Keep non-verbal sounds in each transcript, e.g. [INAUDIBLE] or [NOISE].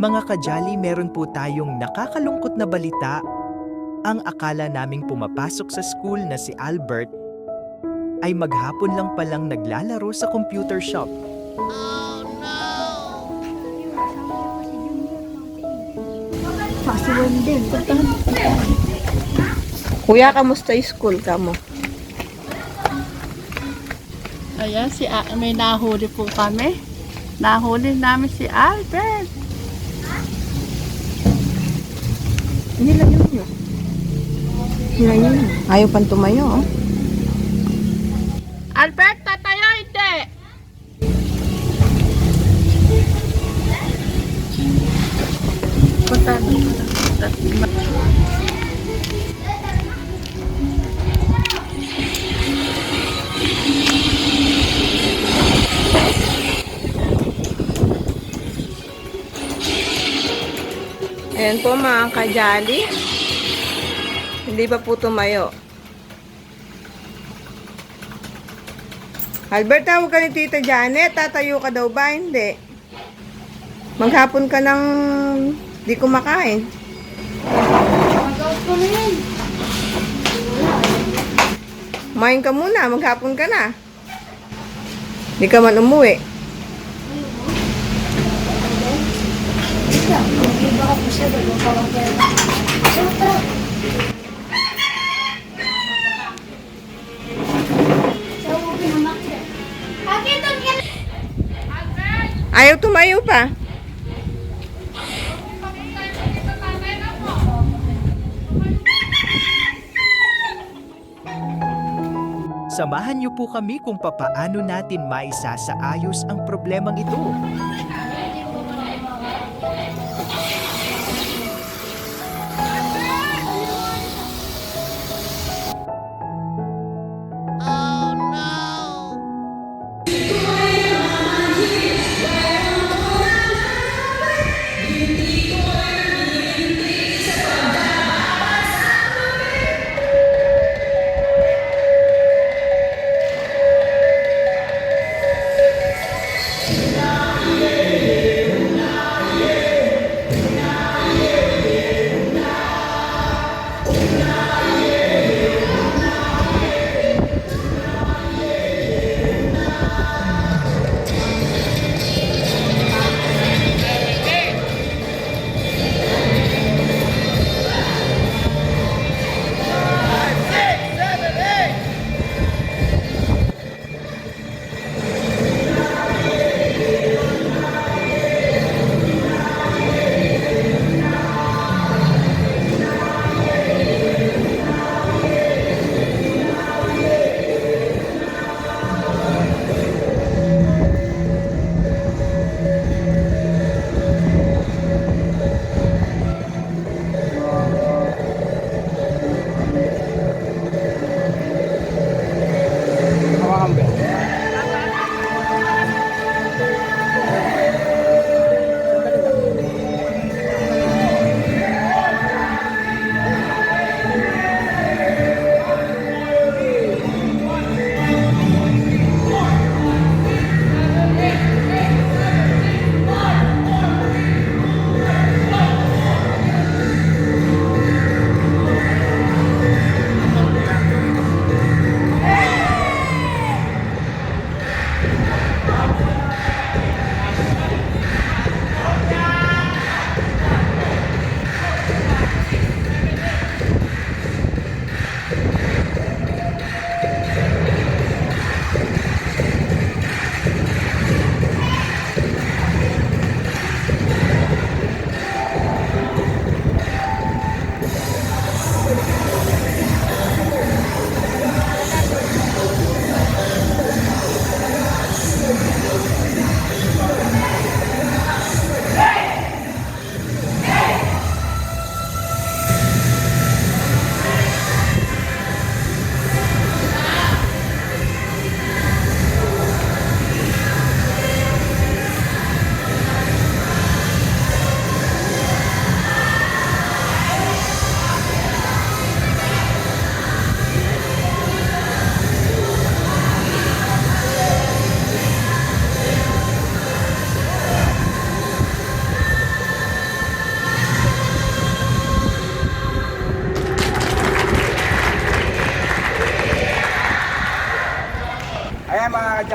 Mga kajali, meron po tayong nakakalungkot na balita. Ang akala naming pumapasok sa school na si Albert ay maghapon lang palang naglalaro sa computer shop. Pasiwan din. Kuya, kamusta yung school ka mo? Ayan, si A- may nahuli po kami. Nahuli namin si Albert. Nilayo nyo. Nilayo nyo. Ayaw pang tumayo, oh. Albert, tatayo, hindi! Punta Ayan po mga kajali. Hindi pa po tumayo. Albert, tawag ka ni Tita Janet. Tatayo ka daw ba? Hindi. Maghapon ka ng di kumakain. Kumain ka muna. Maghapon ka na. Di ka man umuwi. Ayaw tumayo pa. Samahan niyo po kami kung papaano natin maisa sa ayos ang problemang ito.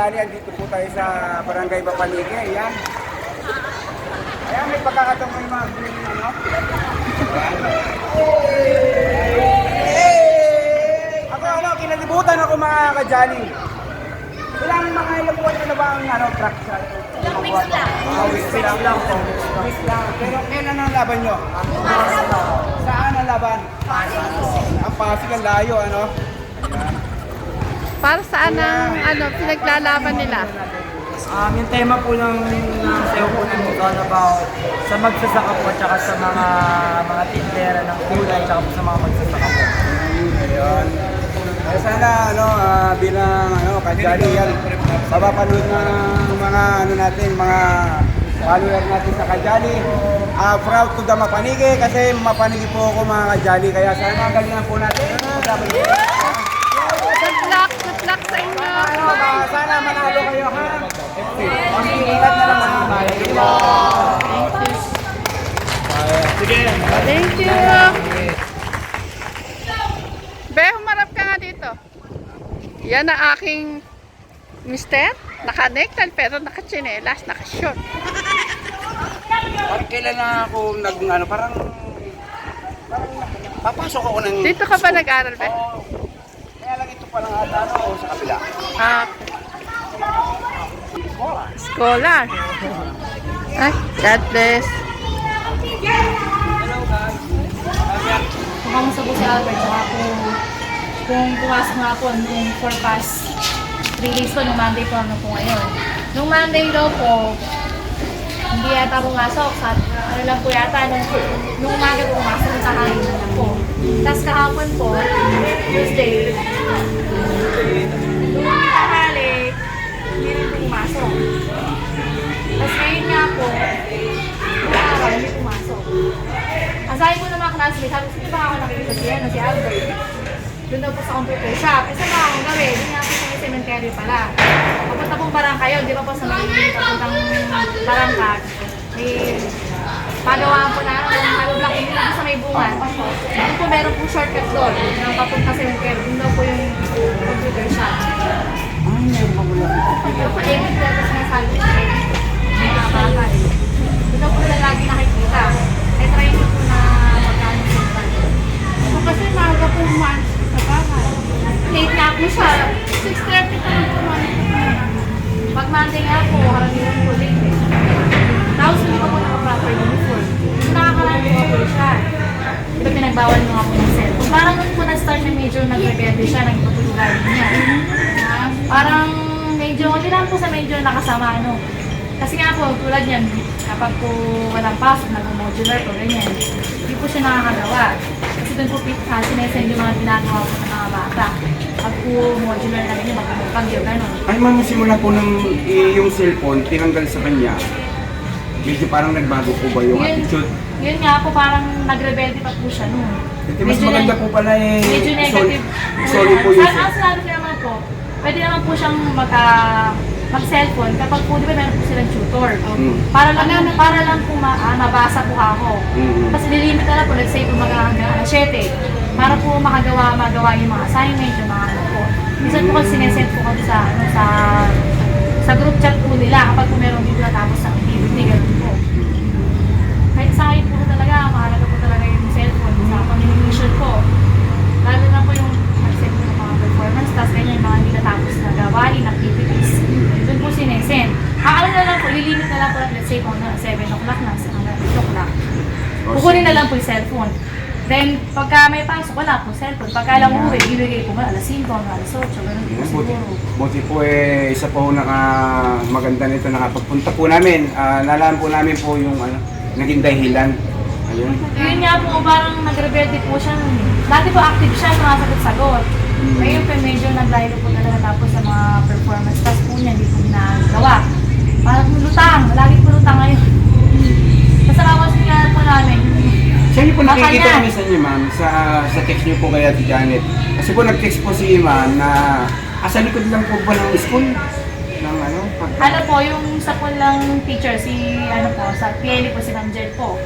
Kajali, andito po tayo sa Barangay Bapanike. Ayan. Ayan, may pagkakataon ko yung mga ano. Ako, ano, kinalibutan ako mga Kajali. Ilang mga ilang buwan na ba ang ano, track sa Ilang weeks lang. Ah, weeks lang lang. Weeks lang. Pero kailan ang laban nyo? Saan ang laban? Ang Pasig ang layo, ano? Para saan ang ano, pinaglalaban nila? Um, yung tema po ng ng sayo po ng is about sa magsasaka po at saka sa mga mga tindera ng gulay at saka po sa mga magsasaka po. Ayun. Kaya sana ano ah, bilang ano kajali yan mapapanood ng mga ano natin mga follower natin sa Kajali. Ah, proud to the Mapanigi kasi Mapanigi po ako mga Kajali kaya sana galingan po natin. Good luck, good luck sa inyo. Ano, sana manalo kayo ha. Okay, ingat na lang mga Thank you. Thank you. Be, humarap ka nga dito. Yan ang aking mister. Naka-nectal pero naka-chinelas, naka-short. Parang kailan na ako nag ano parang parang papasok ako ng Dito ka ba nag-aral, Be? Oo. Pa lang ata o sa kabila. Ah, scholar. Ay, God bless. Kamusta po si Albert? Saka po, kung pumasok nga po nung for past 3 days po, nung Monday po, ano po ngayon. Nung Monday daw po, hindi yata pumasok. Sa, ano lang po yata, nung, nung umaga po pumasok, nung tanghali na lang po. Tapos kahapon po, Tuesday, ng mga classmates, sabi ko, pa ako nakikita si, ano, si Albert. Doon daw po sa computer shop. Eh, saan ba akong gawin? Doon nga po sa cemetery pala. Papunta pong barangay yun, di ba po sa may papuntang barangay. May pagawaan po na, yung malublang yung sa may bunga. Doon po meron po shortcut doon, yung papunta sa cemetery. Doon daw po yung computer shop. Yung pa-edit ko tapos may salvage ko. Mga bata eh. Doon daw po nila lagi nakikita. Ay, try niyo po na magkano sa So, kasi maaga po umalis sa bahay. Po siya. 6.30 pa lang po. Pag Monday nga po, karamihan po late eh. Tapos hindi pa po naka-proper uniform. So nakakarami po po siya. Diba pinagbawal mo po ng cellphone. Parang nung po na-start na medyo nag-rebelde siya, nagpapulugan niya. Ah, Parang medyo, hindi lang po sa medyo nakasama ano. Kasi nga po, tulad yan, kapag po walang pasok, nag-modular po, ganyan. Hindi po siya nakakagawa. Kasi doon po uh, sinesend yung mga ginagawa po ng mga bata. Pag po modular na magpapag yung gano'n. Ay ma'am, simula po ng eh, yung cellphone tinanggal sa kanya. Medyo parang nagbago po ba yung Yun, attitude? yun nga po, parang nag-rebelde pa po siya noon. Kasi mas maganda neg- po pala eh. Medyo sorry, negative sorry po yun. yung Sa, ang sinabi ko naman po, pwede naman po siyang magka mag-cellphone kapag po, di ba meron po silang tutor. Mm. Para lang, para lang po ma, ah, mabasa po ako. Mm. Tapos nilimit na lang po, let's say po mag hanggang alas 7. Para po makagawa, magawa yung mga assignment, yung mga ano po. Minsan po kasi sinesend po kami sa, ano, sa, sa group chat po nila kapag po meron dito natapos sa activity, ganun po. Kahit sa akin po talaga, mahalaga po talaga yung cellphone sa communication po. Lalo na po yung po ng mga performance, tapos ganyan yung mga hindi natapos na gawain, activities. Doon po sinesend. Ano na lang po, lilimit na lang po, let's say na 7 o'clock na, sa 8 o'clock. Kukunin na lang po yung cellphone. Then, pagka may pasok, wala po cellphone. Pagka lang uwi, ibigay po ba alas 5, alas 8, ganun po Buti, siguro. buti po eh, isa po naka maganda nito nakapagpunta po namin. Ah, nalaman po namin po yung ano, naging dahilan. Ayun. Yun nga po, parang nag-rebelde po siya. nun eh. Dati po active siya, mga sagot-sagot. Ngayon po medyo nag-dialo po talaga tapos sa mga performance task po niya, hindi po ginagawa. Parang lutang, lagi po lutang ngayon. Basta kawas nga po namin. Saan niyo po nakikita yan. kami sa inyo ma'am sa, sa text niyo po kay Ate Janet? Kasi po nag-text po si ma'am na asa likod lang po ba ng school? Ng ano? Pag, Ano po, yung sa po lang teacher, si ano po, sa PLE po, si Ma'am Jel po.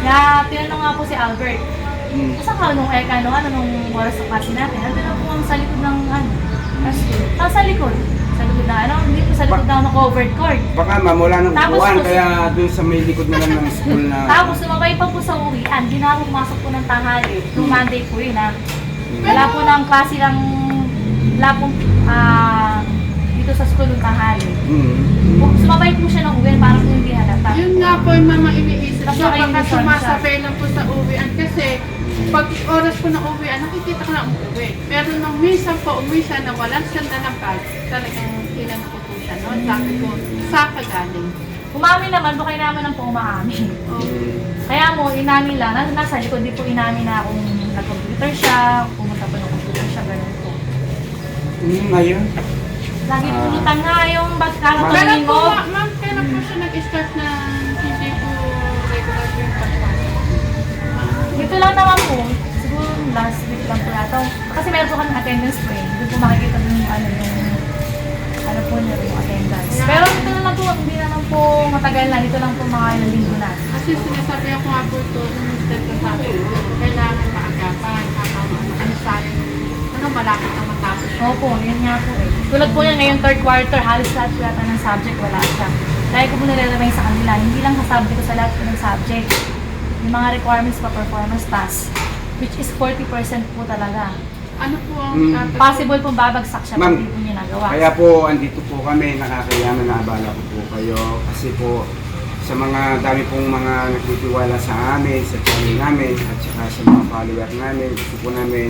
Na tinanong nga po si Albert, Hmm. Kasi ka nung eh, ano, ano, nung oras sa klase natin, ano na po ang sa likod ng ano, Tapos, tapos sa likod. Sa likod na, ano, hindi po sa likod na mga covered court. Baka ma'am, wala nang Tapos upuan, po- kaya doon sa may likod na lang ng school na... Tapos sumabay pa po sa uwian, hindi na ako pumasok po ng tanghali. Nung Monday po yun ha. Wala po ng klase ng, wala pong, ah, dito sa school ng tanghali. Mm. Po- Sumabay po siya ng uwian para po hindi halata. Yun nga po yung mama iniisip ko. Baka sumasabay lang po sa uwian. Kasi pag oras po na uwian, nakikita ko na umuwi. Pero nung minsan po, umuwi siya na walang sanda ng bag, talagang ilan ko po siya noon. Sabi ko, sa kagaling. Umamin naman, bukay naman ang po umaamin. Kaya mo, inamin lang, nasa, nasa likod di po inamin na kung nag-computer siya, pumunta po ng computer siya, ganun po. Mm, ayun. Lagi po lutang nga yung ba't kala ko Kailan po, ma'am, kailan po siya nag-start na Dito lang naman po, siguro last week lang po yata. Kasi meron po kami attendance po eh. Doon po makikita mo yung ano yung ano po nila yung attendance. Pero dito na lang po, hindi na lang po matagal na. Dito lang po mga ilang linggo na. Kasi sinasabi ako nga po ito, nung mister ko sabi kailangan maagapan, ano sayang, ano malapit na matapos. Opo, yun nga po eh. Tulad po yan ngayong third quarter, halos lahat po yata ng subject wala siya. Dahil ko po nilalabay sa kanila, hindi lang sa subject ko sa lahat po ng subject. Yung mga requirements pa performance task, which is 40% po talaga. Ano po ang Mm. Possible pong babagsak siya Ma'am, pag hindi po niya nagawa. Kaya po, andito po kami, nakakayaman na abala ko po kayo. Kasi po, sa mga dami pong mga nagtitiwala sa amin, sa channel namin, at saka sa mga follower namin, gusto po namin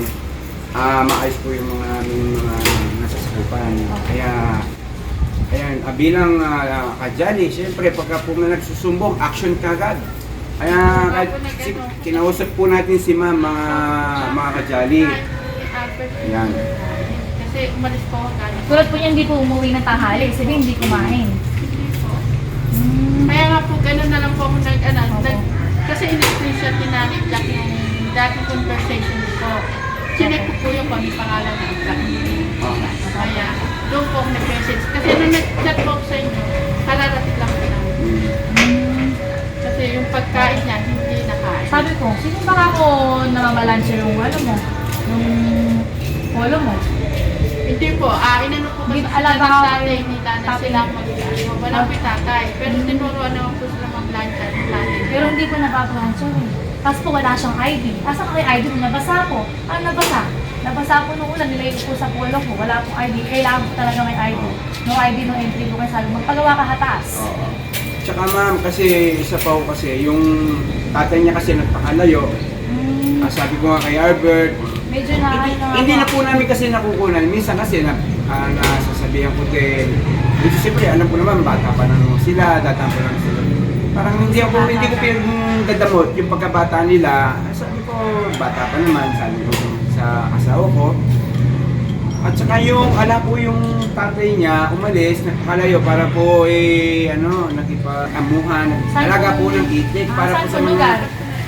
ah maayos po yung mga aming mga nasasakupan. Kaya, ayan, ah, bilang uh, kajali, siyempre, pagka po na nagsusumbong, action kagad. Kaya, kahit si, kinausap po natin si ma'am, mga, mga kajali. Ayan. Kasi umalis po ako galing. Tulad po niya hindi po umuwi ng tanghali, sabihin hindi kumain. Kaya nga po, gano'n na lang po ako nag, ano, nag, kasi in-screenshot ni Nanay Black yung dating conversation ko. Chinek ko po yung kung ano pangalan ng Black. Kaya, doon po ako nag-message. Kasi nung nag-chat po ako sa inyo, kararating lang. Kasi yung pagkain niya, hindi nakain. Sabi ko, sino baka ako namamalansya yung ano mo? Yung polo mo? Hindi po, ah, inano po kasi Hindi, sila ng tatay nila na tatay. sila mag-ano. Walang may tatay. Pero tinuruan naman po sila mag-plancha ng tatay. Pero hindi po nabaplansya eh. Tapos po wala siyang ID. Asa ka kay ID mo? Nabasa po. Ano nabasa? Nabasa po nung una, nilay ko sa polo ko. Wala pong ID. Kailangan po talaga may ID. No ID, no entry ko. Kaya sabi, magpagawa ka hatas. Oo. Tsaka ma'am, kasi isa pa ho kasi, yung tatay niya kasi nagpakalayo. Mm, Ah, sabi ko nga kay Albert, medyo na hindi, ano hindi na po. namin kasi nakukunan. Minsan kasi na, ah, nasasabihan ko din. Kasi siyempre, alam ko naman, bata pa naman sila, data pa naman sila. Parang hindi ako, hindi ko pinagdadamot yung pagkabata nila. Sabi ko, bata pa naman, sabi ko sa asawa ko. At saka yung, ala po yung tatay niya, umalis, nagpakalayo para po eh, ano, nakipagamuhan, Saan alaga po- po ng itik Ah, para po po sa mga... lugar?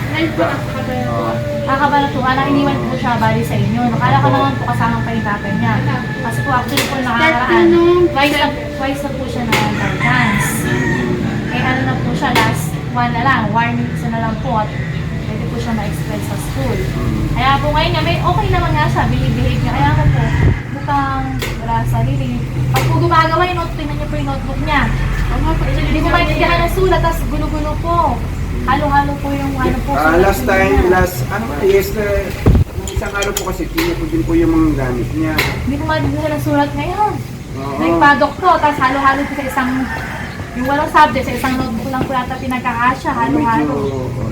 Ngayon po lang sa kabaya po. Oo. Kakabalatuhan na iniwan po siya bali sa inyo. Nakala ko naman po kasama pa yung tatay niya. Kasi po actually po nakakaraan. nung- Twice na, twice na po siya na guidance. Eh ano na po siya, last one na lang. Warning isa na lang po at pwede po siya ma-expel sa school. Kaya po ngayon nga, may okay naman nga siya, behave niya. Kaya ako po, butang, wala sa sarili. Pag po gumagawa yung note, tingnan niyo po yung notebook niya. Hindi ko maintindihan ng sulat, tapos gulo-gulo po. Halo-halo po yung ano po. Ah, sulat last niya. time, last, ano ba, yesterday, isang araw po kasi, tinupo ko din po yung mga gamit niya. Hindi ko maintindihan ng sulat ngayon. Oo. Nagpadok po, tapos halo-halo po sa isang, yung walang subject, sa isang notebook lang po yata pinagkakasya, Medyo, halo-halo. oh,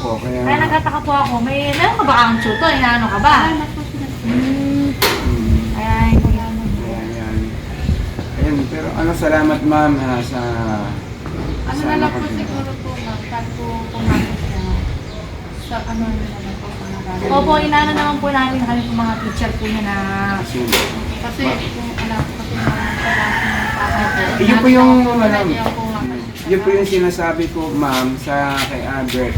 ako, kaya, Kaya nagtataka po ako, may, meron ka ba kang tutor? Inaano ka ba? Hmm, kaya hindi. ayan, ayan. Ayan, pero ano, salamat ma'am ha, sa, Ano sa na lang po siguro po, ma'am, pag po pumasok siya, sa ano na naman po mga bagay. Opo, inaano naman po namin kami po mga teacher po niya na Kasi, Kasi kung alam ko kasi mga ng tatay. Eh, yun po yung, alam, kasi. yun po yung sinasabi ko ma'am sa kay Albert.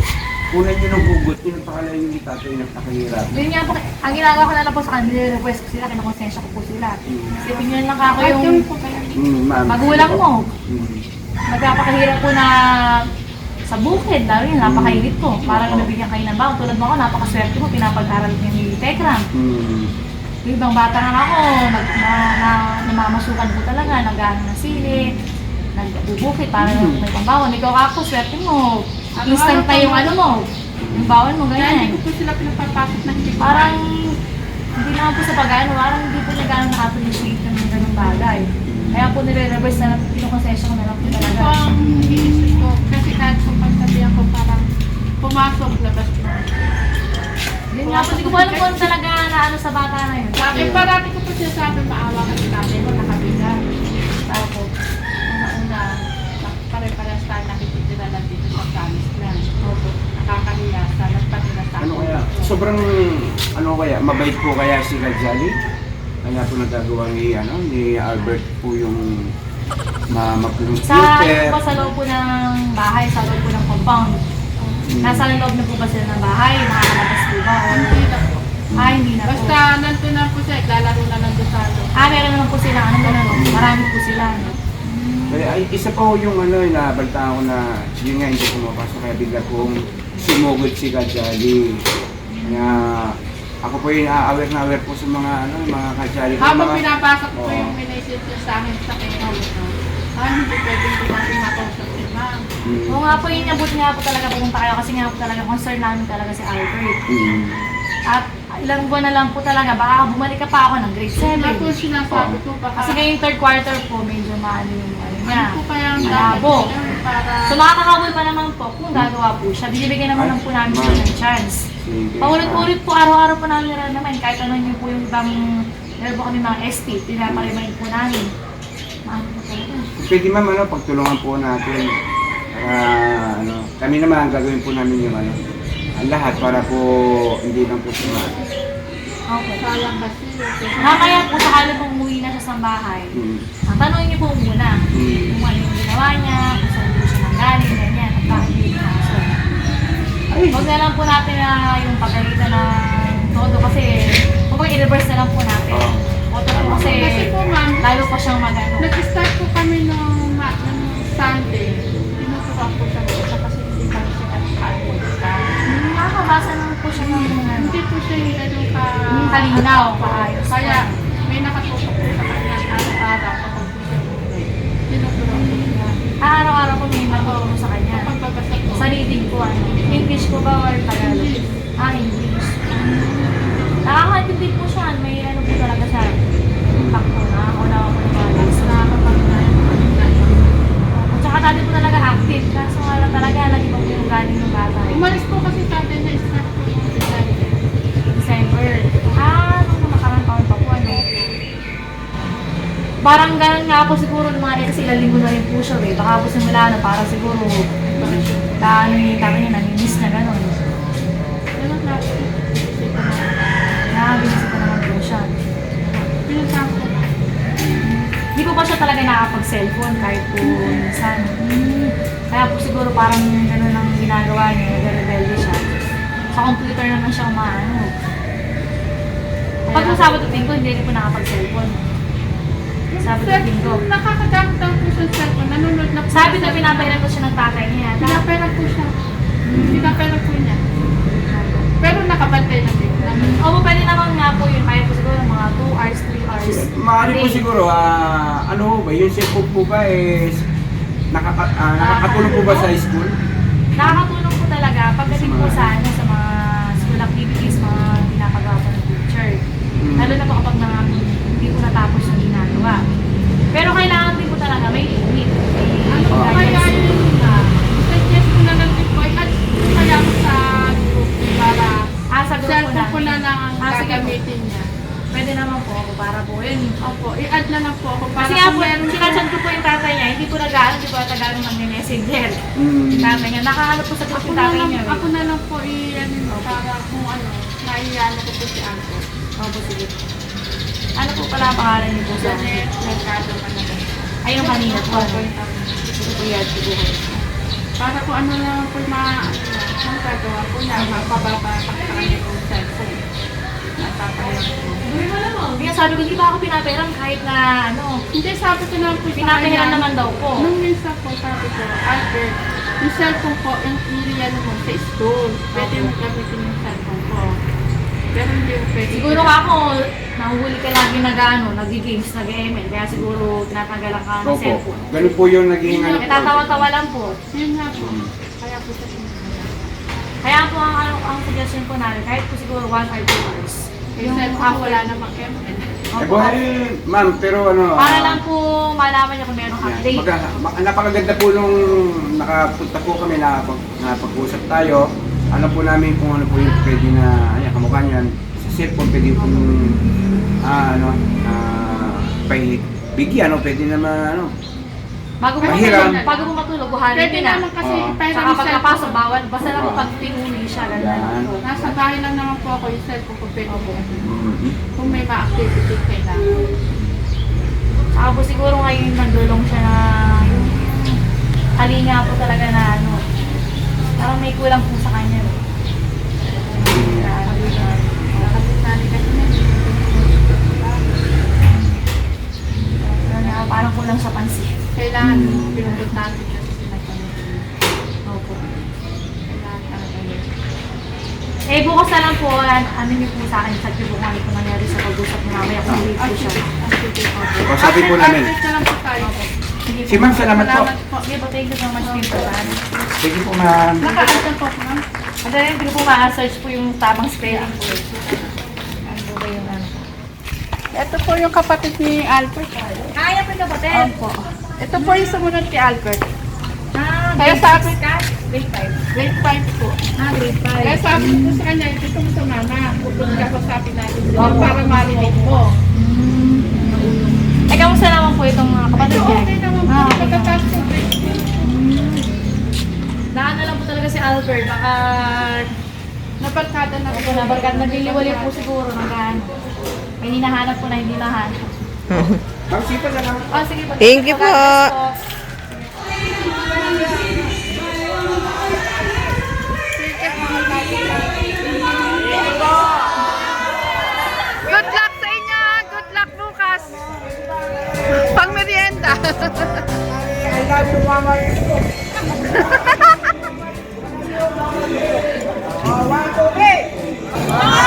Kunan niyo ng hugot, yung pakalayo yung tatay nagpakahirap. Yun nga po, ang ginagawa ko na lang po sa kanila, request ko sila, kinakonsensya ko po sila. Kasi opinion lang ako At yung yun po kayo. Hmm, ma'am. magulang mo. Hmm. Nagpapakahirap po na sa bukid, lalo yun, napakainit po. Parang nabigyan kayo ng baon. Tulad mo ako, napakaswerte mo, pinapag-aral niya ni Tekram. Hmm. Yung ibang bata nga ako, nag, na, na, namamasukan po talaga, nag-ano ng sili, nagbubukit para may pambawon. Ikaw ako, swerte mo. Instant na yung ano mo, yung bawon mo, Kaya hindi ganyan. ko po sila pinapapasok na hindi ko Parang, hindi naman po sa pag-ano, parang hindi po na gano'ng nakapag-initiate ng mga ganung bagay. Kaya po nire-reverse na lang, pinukonsesyo ko na lang po Ito po talaga. ang iniisip ko. Kasi kahit kung pagsabihan ko parang pumasok, labas po. Yun nga po, hindi ko po alam kung ano talaga na ano sa bata na yun. Eh, parati ko po sinasabi maawa ka sa tatay mo, nakabiga. Tapos, una-una, pare-parehas tayo nakikitira lang dito sa promise lang. Opo. Nakakahiya sa nagpatira sa Ano akin. kaya? Sobrang, ano kaya, mabait po kaya si Kajali? Kaya po nagagawa ni, ano, ni Albert po yung ma Sa, mag-computer. po sa loob po ng bahay, sa loob po ng compound. Nasa loob na po ba sila ng bahay? Nakakalabas po ba? O- Hindi na po. Ah, hindi na po. Basta nandun na po siya, lalaro na lang doon sa ano. Ah, meron naman po sila. Ano na no? Marami po sila. No? Kaya ay, isa pa po yung ano, nabaltaan ko na yun nga hindi pumapasok kaya bigla pong sumugod si Kajali. Kaya ako po yung aware na aware po sa mga ano, mga Kajali. po, Habang mga, pinapasok ko Oo. yung minessage niya sa akin sa kanya. Ah, hindi pwede hindi natin makausap si ma'am. Mm, Oo nga po yun, buti nga po talaga pumunta kayo kasi nga po talaga concern namin talaga si Albert. mm, At ilang buwan na lang po talaga, baka bumalik ka pa ako ng grade 7. Sila po sinasabi ko baka Kasi ngayong third quarter po, medyo maano yung ano niya. ano po kaya ang dapat para So makakakaboy pa naman po kung gagawa po siya. Binibigyan naman lang po namin siya ng chance. Paulit-ulit po, araw-araw po namin naman. Kahit ano niyo po yung ibang, meron po kami mga ST, pinapalimayin po namin. Maano po talaga. Pwede ma'am, ano, pagtulungan po natin. Para, ano, kami naman gagawin po namin yung ano, ang lahat para po hindi lang po suma. Okay. sayang kasi. Mamaya po sakali pong umuwi na siya sa bahay. Mm, Ang tanongin niyo po muna mm, kung ano yung ginawa niya, kung saan po siya nanggaling, ganyan, at bakit hindi kaso. Huwag na lang po natin na yung pagkalitan na todo kasi huwag i-reverse na lang po natin. Oo. Oto po kasi Kasi po ma'am, lalo pa siyang magano. nag-start po kami nung, ma- nung Sunday. Tinutukan po siya doon sa kasi hindi kami siya nakakaalimutan. Nakakabasa naman po siya ng ano. Hindi po siya yung ganun ka... Yung kalinaw, paayos. Kaya may nakatutok po sa kanya araw-araw kapag po siya umuwi. Tinutukan po siya. Ah, Araw-araw po may matulong sa kanya. Sa reading po, ano, English po ba or Tagalog? Ah, English. Nakakaintindi po siya. May ano po talaga siya. Impact po na. Una ko po ng mga legs. Nakakapagnayan po kami na At saka dati po talaga active. Kaso nga lang talaga, lagi po yung galing ng bata. eh. Umalis po kasi sa atin na start po yung December. December. Ah, nung nakarang taon pa po, ano. Parang ganun nga po siguro ng mga kasi ilang siya eh. Baka po simula na para siguro dahil yung tama niya, nanimiss na gano'n. Nakabilis pa naman po siya. Ko. Hindi po pa siya talaga nakakapag-cellphone kahit po minsan. Kaya po siguro parang gano'n ang ginagawa niya, nag-rebelde siya. Sa computer naman siya umaano. Pag sa Sabado Linggo, hindi rin po nakapag-cellphone. Sabado at Linggo. Nakakagamit lang po sa cellphone. Nanonood na po. Sabi sa na pinapahiran ko siya ng tatay niya. Pinapera po siya. Pinapera po niya. Pero nakabantay na din. Nanonood. Opo, pwede naman nga po yun. Kaya po siguro mga 2 hours, 3 hours. Maaari po siguro, ah, ano ho ba, yung cellphone po ba is nakaka, ah, nakakatulong po ba sa school? Nakakatulong po talaga pagdating po sa ano sa mga school activities, mga ginagawa po ng teacher. Mm. Lalo na po kapag na, hindi po natapos yung ginagawa. Pero kailangan din po talaga may limit. Ano po kaya guidance. yun na? Suggest ko na lang din po. At kaya ko sa group para Ah, sa cellphone ko na lang ang Ah, po. gagamitin niya. Pwede naman po ako para po yun. Opo, i-add na lang po ako para Kasi nga po, sinachat ko po yung tatay niya, hindi po nag-ano, hindi po nag-ano ng messenger. Mm. Yung tatay niya, nakahanap po sa group Ako yung tatay niya. ako eh. na lang po i-ano para kung ano, naiyano ko po si Anko. Opo, sige. Ano po pala ang pangalan niyo po sa Janet Mercado Manila. Ay, yung kanina po. Ano? Sige po yan, siguro. Para kung ano lang po ano, ang gagawa ko na mapababa pa sa kanya yung cellphone. Napapayan ko. Hindi nga sabi ko, di ba ako pinaperam kahit na ano, Hindi, sabi ko naman po sa pinaperam kanya, naman daw po. Nung minsan po, sabi ko, Albert, yung cellphone ko, yung iriyan mo sa school. Pwede mo gamitin yung cellphone ko. Pero hindi po pwede. Siguro ka ako, nahuhuli ka lagi nag ano, nag-games, nag-ML. Kaya siguro tinatanggalan ka ng Opo. cellphone. Ganun po yung naging ano. Eh, tatawa-tawa lang po. Yun nga po. Kaya po sa Kaya po ang, ang, ang suggestion po namin, kahit po siguro 1 or 2 hours. Yung cellphone wala namang ML. Eh, buhay, ma'am, pero ano. Para ah, lang po malaman niyo kung merong Yan. update. Magka, ma- napakaganda po nung nakapunta po kami na pag, napag-usap tayo. Alam po namin kung ano po yung pwede na, ayan, kamukha niyan. Sa cellphone, pwede po ah, ano, ah, pay, bigyan, ano, pwede naman, ano. Bago po Mahiram. matulog, bago po matulog, buhanin Pwede din na. naman kasi Oo. pero Saka yung cellphone, bawal. Basta lang Oo. pag pinuli siya, ganun Yan. lang po. Nasa bahay lang naman po ako yung cellphone ko pwede po. Mhm. Kung may ma-activity kailangan. Saka po siguro ngayon nagdulong siya na yung kalinga po talaga na ano. Parang may kulang po sa kanya. Kapitali kasi na. Na, parang kulang sa pansin. Kailangan pinundot natin kasi sila kami. Opo. Kailangan talaga yun. Eh, bukas na lang po, an ano niyo po sa akin, sabi po kung ano po nangyari sa pag-usap niyo mamaya kung hindi po siya. Kausapin po namin. Update na lang po tayo. Sige po. Si ma'am, salamat po. Salamat po. Sige po, thank you so much din po. Sige po, ma'am. Po, ma'am. Ano rin, hindi ko po ma-search po yung tamang spelling po. Ano po ba yung ano? Ito po yung kapatid ni Albert. Kaya po yung kapatid. Opo. Ito po yung sumunod kay Albert. Ah, Kaya six ka? Grade 5. Grade 5 po. Ah, grade 5. Kaya sabi ko sa kanya, dito mo sa mama. Pupunta ka sabi natin sila para marinig mo. Eh, kamusta naman po itong mga kapatid Ito niya? okay naman po. Ah, okay naman. Pagkatapos grade Naano lang po talaga si Albert, baka Nabarkada na Ako na, barkat nagliliwali po siguro ng gaano. May hinahanap po na hindi mahanap. Ma'am, sipa na lang. Oh, sige po. Thank you po. Good luck sa inyo! Good luck bukas! Pang merienda! I love you, mama. [LAUGHS] Oh, one, two, three.